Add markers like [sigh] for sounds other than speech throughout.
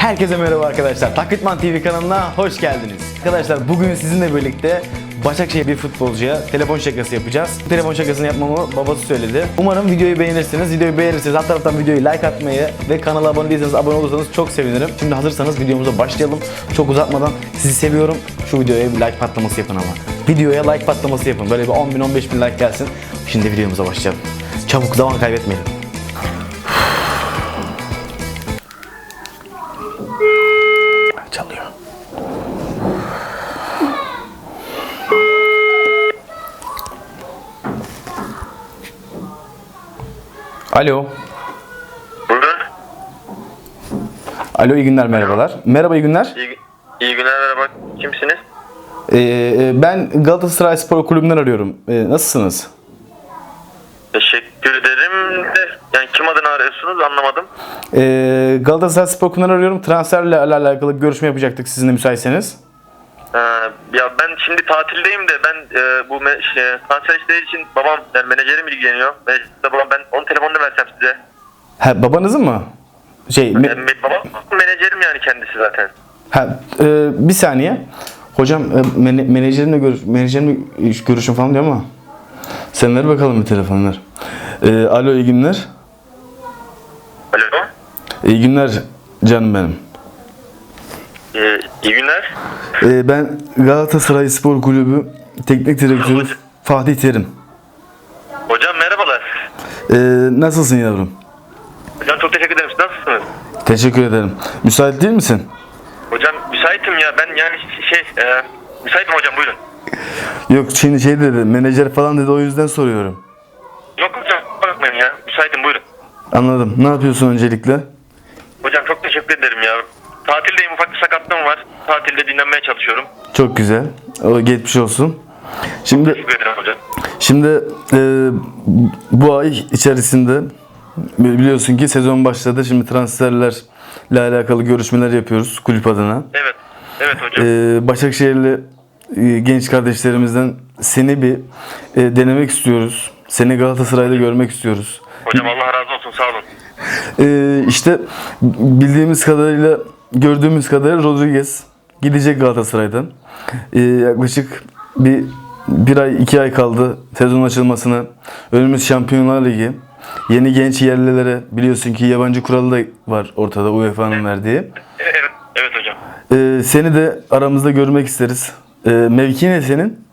Herkese merhaba arkadaşlar. Taklitman TV kanalına hoş geldiniz. Arkadaşlar bugün sizinle birlikte Başakşehir bir futbolcuya telefon şakası yapacağız. Telefon şakasını yapmamı babası söyledi. Umarım videoyu beğenirsiniz. Videoyu beğenirseniz alt taraftan videoyu like atmayı ve kanala abone değilseniz abone olursanız çok sevinirim. Şimdi hazırsanız videomuza başlayalım. Çok uzatmadan sizi seviyorum. Şu videoya bir like patlaması yapın ama. Videoya like patlaması yapın. Böyle bir 10 bin 15 bin like gelsin. Şimdi videomuza başlayalım. Çabuk zaman kaybetmeyelim. Alo. Buyurun. Alo iyi günler merhabalar. Merhaba iyi günler. İyi, iyi günler merhaba. Kimsiniz? Ee, e, ben Galatasaray Spor Kulübü'nden arıyorum. Ee, nasılsınız? Teşekkür ederim de yani kim adını arıyorsunuz anlamadım. Ee, Galatasaray Spor Kulübü'nden arıyorum. Transferle alakalı bir görüşme yapacaktık sizinle müsaitseniz. Ee, ya ben şimdi tatildeyim de ben e, bu me- şey, transfer işleri için babam yani menajerim ilgileniyor. Menajer de babam ben onun telefonunu versem size. Ha, babanızın mı? Şey, me- Yani babam menajerim yani kendisi zaten. ha, e, bir saniye. Hocam e, mene- menajerimle görüş, menajerimle görüşüm falan diyor ama. Sen ver bakalım bir telefonu ver. Ee, alo iyi günler. Alo. İyi günler canım benim. Ee, iyi günler. Ee, ben Galatasaray Spor Kulübü Teknik Direktörü Fatih Terim. Hocam merhabalar. Ee, nasılsın yavrum? Hocam çok teşekkür ederim. Siz nasılsınız? Teşekkür ederim. Müsait değil misin? Hocam müsaitim ya ben yani şey e, müsaitim hocam buyurun. Yok şimdi şey dedi menajer falan dedi o yüzden soruyorum. Yok hocam bakmayın ya müsaitim buyurun. Anladım. Ne yapıyorsun öncelikle? Hocam çok teşekkür ederim ya. Tatildeyim ufak bir sakatlığım var. Tatilde dinlenmeye çalışıyorum. Çok güzel. O geçmiş olsun. Şimdi Teşekkür ederim hocam. şimdi e, bu ay içerisinde biliyorsun ki sezon başladı. Şimdi transferlerle alakalı görüşmeler yapıyoruz kulüp adına. Evet. Evet hocam. Ee, Başakşehirli e, genç kardeşlerimizden seni bir e, denemek istiyoruz. Seni Galatasaray'da görmek istiyoruz. hocam Allah razı olsun sağ olun. Ee, işte bildiğimiz kadarıyla, gördüğümüz kadarıyla Rodriguez gidecek Galatasaray'dan. Ee, yaklaşık bir bir ay, iki ay kaldı sezon açılmasına. Önümüz Şampiyonlar Ligi. Yeni genç yerlilere biliyorsun ki yabancı kuralı da var ortada UEFA'nın verdiği. Evet. Evet hocam. Ee, seni de aramızda görmek isteriz. Ee, mevki ne senin?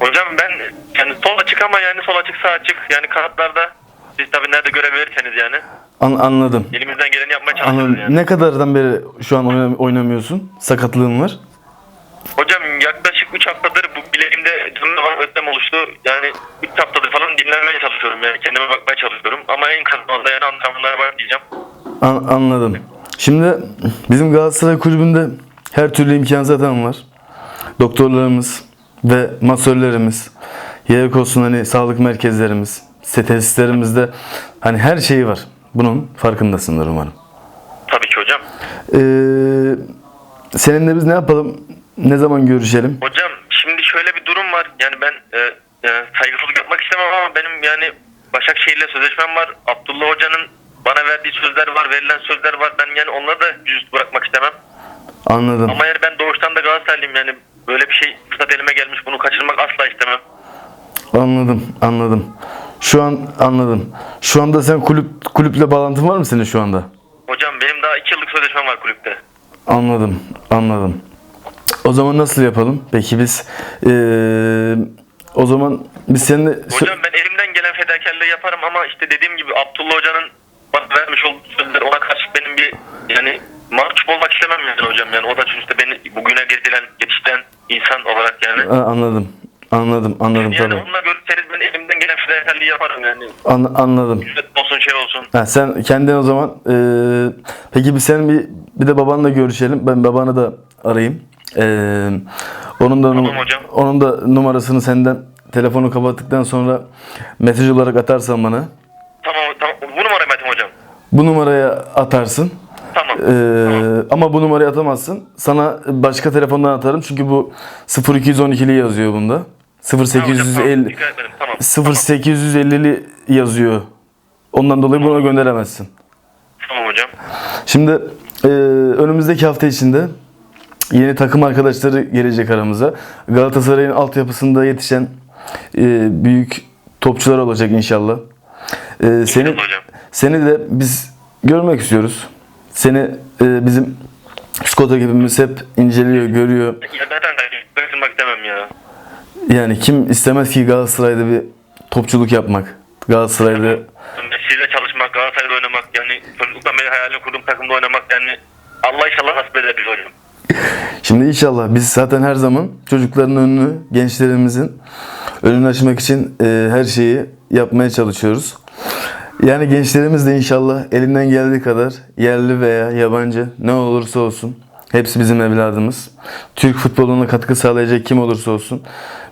Hocam ben yani sol açık ama yani sol açık sağ açık yani kanatlarda siz tabii nerede görev verirseniz yani An- anladım. elimizden geleni yapmaya çalışıyoruz Anladım. yani. Ne kadardan beri şu an oynam- oynamıyorsun? Sakatlığın var. Hocam yaklaşık 3 haftadır bu bileğimde canlı var ödem oluştu. Yani 3 haftadır falan dinlenmeye çalışıyorum yani kendime bakmaya çalışıyorum. Ama en kısa zamanda yani antrenmanlara başlayacağım. An- anladım. Şimdi bizim Galatasaray kulübünde her türlü imkan zaten var. Doktorlarımız ve masörlerimiz, yedek olsun hani sağlık merkezlerimiz, tesislerimizde hani her şeyi var. Bunun farkındasındır umarım. Tabii ki hocam. Ee, seninle biz ne yapalım? Ne zaman görüşelim? Hocam şimdi şöyle bir durum var. Yani ben e, e, saygısızlık yapmak istemem ama benim yani Başakşehir'le sözleşmem var. Abdullah Hoca'nın bana verdiği sözler var, verilen sözler var. Ben yani onları da yüzüstü bırakmak istemem. Anladım. Ama yani ben doğuştan da Galatasaraylıyım yani böyle bir şey fırsat elime gelmiş bunu kaçırmak asla istemem. Anladım, anladım. Şu an anladım. Şu anda sen kulüp kulüple bağlantın var mı senin şu anda? Hocam benim daha 2 yıllık sözleşmem var kulüpte. Anladım, anladım. O zaman nasıl yapalım? Peki biz eee, o zaman biz seninle Hocam ben elimden gelen fedakarlığı yaparım ama işte dediğim gibi Abdullah Hoca'nın bana vermiş olduğu sözler ona karşı benim bir yani mahcup olmak istemem yani hocam yani o da sonuçta beni bugüne getiren yetiştiren insan olarak yani. Ha, anladım. Anladım, anladım Yani tabii. onunla görüşseniz ben elimden fedakarlığı yaparım yani. An- anladım. Ücret olsun şey olsun. Ha, sen kendin o zaman eee, peki biz senin bir bir de babanla görüşelim. Ben babanı da arayayım. Eee, onun da num- Tamam hocam. onun da numarasını senden telefonu kapattıktan sonra mesaj olarak atarsan bana. Tamam tamam bu numarayı Metin hocam. Bu numaraya atarsın. Tamam. Ee, ama bu numarayı atamazsın. Sana başka telefondan atarım çünkü bu 0212'li yazıyor bunda. Tamam hocam, tamam. 0850 Dikkat ederim tamam. 0850'li yazıyor. Ondan dolayı buna gönderemezsin. Tamam hocam. Şimdi e, önümüzdeki hafta içinde yeni takım arkadaşları gelecek aramıza. Galatasaray'ın altyapısında yetişen e, büyük topçular olacak inşallah. E, seni hocam. seni de biz görmek istiyoruz. Seni e, bizim Skot ekibimiz hep inceliyor, görüyor. Ya. Yani kim istemez ki Galatasaray'da bir topçuluk yapmak. Galatasaray'da Messi'yle çalışmak, Galatasaray'da oynamak yani çocukluktan beri hayalini kurduğum takımda oynamak yani Allah inşallah nasip eder bize hocam. Şimdi inşallah biz zaten her zaman çocukların önünü, gençlerimizin önünü açmak için e, her şeyi yapmaya çalışıyoruz. Yani gençlerimiz de inşallah elinden geldiği kadar yerli veya yabancı ne olursa olsun hepsi bizim evladımız. Türk futboluna katkı sağlayacak kim olursa olsun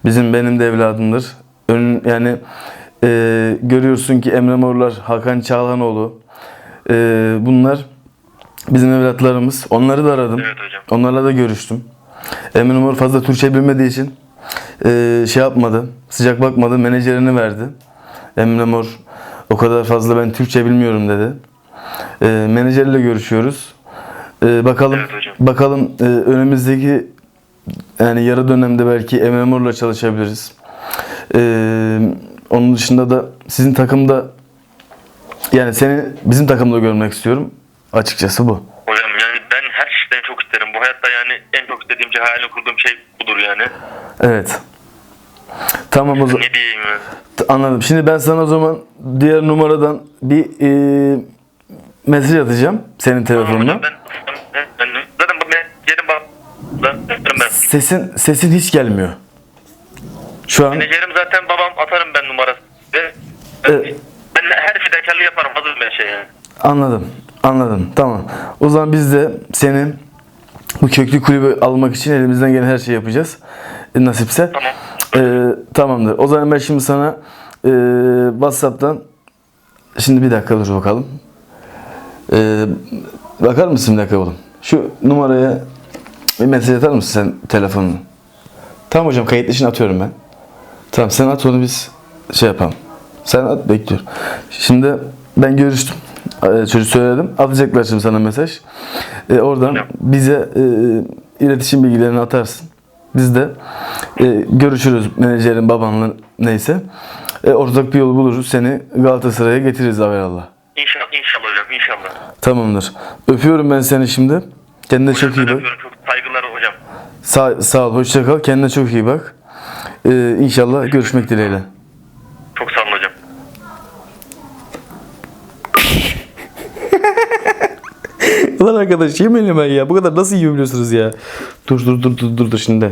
bizim benim de evladımdır. Ön, yani e, görüyorsun ki Emre Morlar, Hakan Çağlanoğlu e, bunlar bizim evlatlarımız. Onları da aradım. Evet hocam. Onlarla da görüştüm. Emin Umur fazla Türkçe bilmediği için eee, şey yapmadı. Sıcak bakmadı. Menajerini verdi. Emre Mor o kadar fazla ben Türkçe bilmiyorum dedi. Eee menajerle görüşüyoruz. Eee, bakalım Evet hocam. bakalım eee, önümüzdeki yani yarı dönemde belki Emre Mor'la çalışabiliriz. Eee, onun dışında da sizin takımda yani seni bizim takımda görmek istiyorum. Açıkçası bu. Hocam yani ben her şeyden çok isterim. Bu hayatta yani en çok istediğim şey, hayalini kurduğum şey budur yani. Evet. Tamam o zaman. Ne diyeyim ya? Anladım. Şimdi ben sana o zaman diğer numaradan bir e, mesaj atacağım senin telefonuna. Hocam ben, ben, ben zaten bu menajerim bak. Ben. Sesin sesin hiç gelmiyor. Şu an Menajerim zaten babam atarım ben numarası. Ve Evet. ben her fedakarlığı yaparım hazır ben şey yani. anladım. Anladım. Tamam. O zaman biz de senin bu köklü kulübü almak için elimizden gelen her şeyi yapacağız. E, nasipse. Tamam. E, tamamdır. O zaman ben şimdi sana e, WhatsApp'tan şimdi bir dakika dur bakalım. E, bakar mısın bir dakika oğlum? Şu numaraya bir mesaj atar mısın sen telefonunu? Tamam hocam kayıt için atıyorum ben. Tamam sen at onu biz şey yapalım. Sen at bekliyorum. Şimdi ben görüştüm. Ee, Çocuk söyledim. Atacaklar şimdi sana mesaj. Ee, oradan bize e, iletişim bilgilerini atarsın. Biz de e, görüşürüz menajerin babanla neyse. E, ortak bir yol buluruz. Seni Galatasaray'a getiririz Allah. İnşallah, inşallah hocam inşallah. Tamamdır. Öpüyorum ben seni şimdi. Kendine çok iyi bak. öpüyorum, Çok saygılar hocam. Sağ, sağ ol. Hoşça kal. Kendine çok iyi bak. Ee, inşallah görüşmek dileğiyle. Çok sağ olun hocam. [laughs] Ulan arkadaş yemeyelim ben ya. Bu kadar nasıl yiyebiliyorsunuz ya? Dur dur dur dur dur, dur şimdi.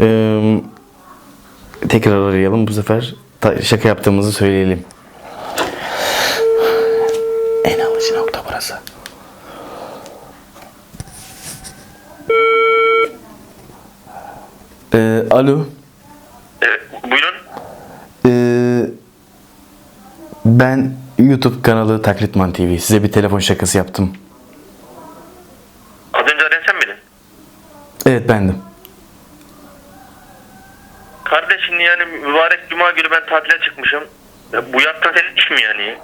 Ee, tekrar arayalım. Bu sefer ta- şaka yaptığımızı söyleyelim. En alıcı nokta burası. Ee, alo. Evet, buyurun. Ee, ben YouTube kanalı Taklitman TV. Size bir telefon şakası yaptım. Az önce arayan sen miydin? Evet bendim. Kardeşim yani mübarek cuma günü ben tatile çıkmışım. Ya bu yaptığın senin iş mi yani?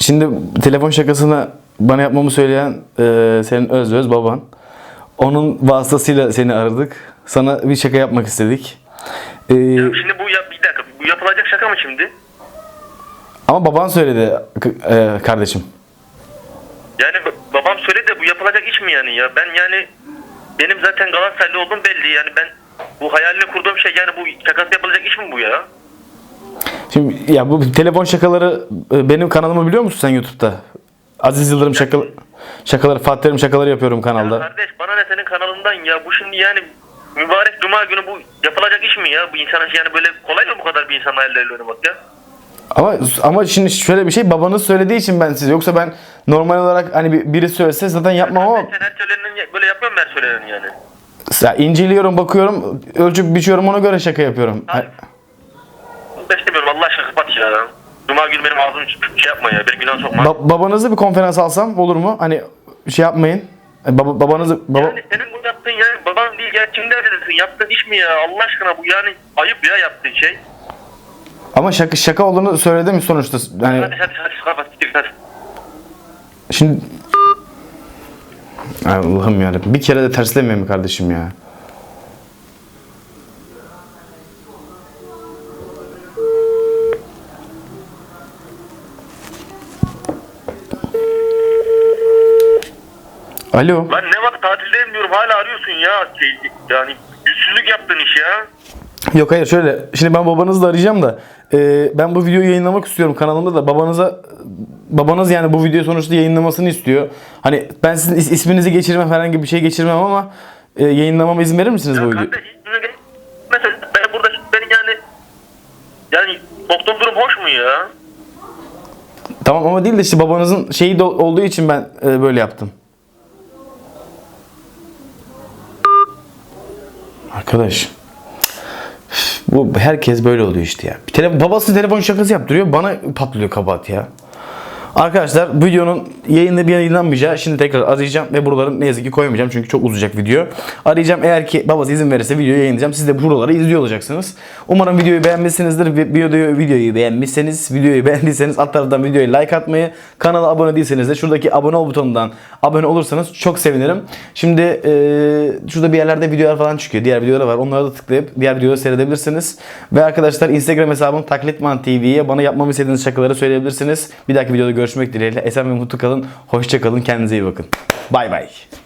Şimdi telefon şakasını bana yapmamı söyleyen e, senin öz öz baban. Onun vasıtasıyla seni aradık. Sana bir şaka yapmak istedik. E, Ya şimdi bu yap bir dakika bu yapılacak şaka mı şimdi? ama baban söyledi k- e, kardeşim. Yani ba- babam söyledi de bu yapılacak iş mi yani ya? Ben yani benim zaten Galatasaraylı olduğum belli yani ben bu hayalini kurduğum şey yani bu şakası yapılacak iş mi bu ya? Şimdi ya bu telefon şakaları e, benim kanalımı biliyor musun sen YouTube'da? Aziz Yıldırım şakaları, şakaları Fatih Terim şakaları yapıyorum Ya kanalda. kardeş bana ne senin kanalından ya bu şimdi yani mübarek cuma günü bu yapılacak iş mi ya? Bu insana yani böyle kolay mı bu kadar bir insan hayalleriyle oynamak ya? Ama ama şimdi şöyle bir şey babanız söylediği için ben size yoksa ben normal olarak hani bir- biri söylese zaten yapmam ama Sen her söyleneni böyle yapmıyor musun her söyleneni yani? ya inceliyorum bakıyorum ölçüp biçiyorum ona göre şaka yapıyorum. Abi. Ben istemiyorum Allah aşkına kapat ya. Cuma günü benim ağzımı şey yapma ya. Beni günah sokma. Ba- babanızı bir konferans alsam olur mu? Hani şey yapmayın. E, Baba, babanızı baba yani senin bu yaptığın yani baban değil gerçekten neredesin? Yaptığın iş mi ya? Allah aşkına bu yani ayıp ya yaptığın şey. ama şaka şaka olduğunu söyledim sonuçta. Yani Hadi hadi hadi kapat git hadi. şimdi Allah'ım yarabbim. Bir kere de terslemeyin mi kardeşim ya? Alo. Lan ne bak tatildeyim diyorum hala arıyorsun ya. Yani yüzsüzlük yaptın iş ya. Yok hayır şöyle. Şimdi ben babanızı da arayacağım da e, ben bu videoyu yayınlamak istiyorum kanalımda da babanıza babanız yani bu videoyu sonuçta yayınlamasını istiyor. Hani ben sizin is- isminizi geçirmem herhangi bir şey geçirmem ama e, yayınlamama izin verir misiniz bu videoyu? kardeş mesela ben burada benim yani yani doktor durum hoş mu ya? Tamam ama değil de işte babanızın şeyi de olduğu için ben e, böyle yaptım. Arkadaş. Bu herkes böyle oluyor işte ya. Bir tele, babası telefon şakası yaptırıyor. Bana patlıyor kabahat ya. Arkadaşlar videonun yayında bir yayınlanmayacağı şimdi tekrar arayacağım ve buraları ne yazık ki koymayacağım çünkü çok uzayacak video. Arayacağım eğer ki babası izin verirse videoyu yayınlayacağım. Siz de buraları izliyor olacaksınız. Umarım videoyu beğenmişsinizdir. Vi- Videoyu, videoyu beğenmişseniz, videoyu beğendiyseniz alt taraftan videoya like atmayı, kanala abone değilseniz de şuradaki abone ol butonundan abone olursanız çok sevinirim. Şimdi eee, şurada bir yerlerde videolar falan çıkıyor. Diğer videolar var. Onlara da tıklayıp diğer videoları seyredebilirsiniz. Ve arkadaşlar Instagram hesabım Taklitman TV'ye bana yapmamı istediğiniz şakaları söyleyebilirsiniz. Bir dahaki videoda görüşmek dileğiyle. Esen ve mutlu kalın. Hoşça kalın. Kendinize iyi bakın. Bay bay.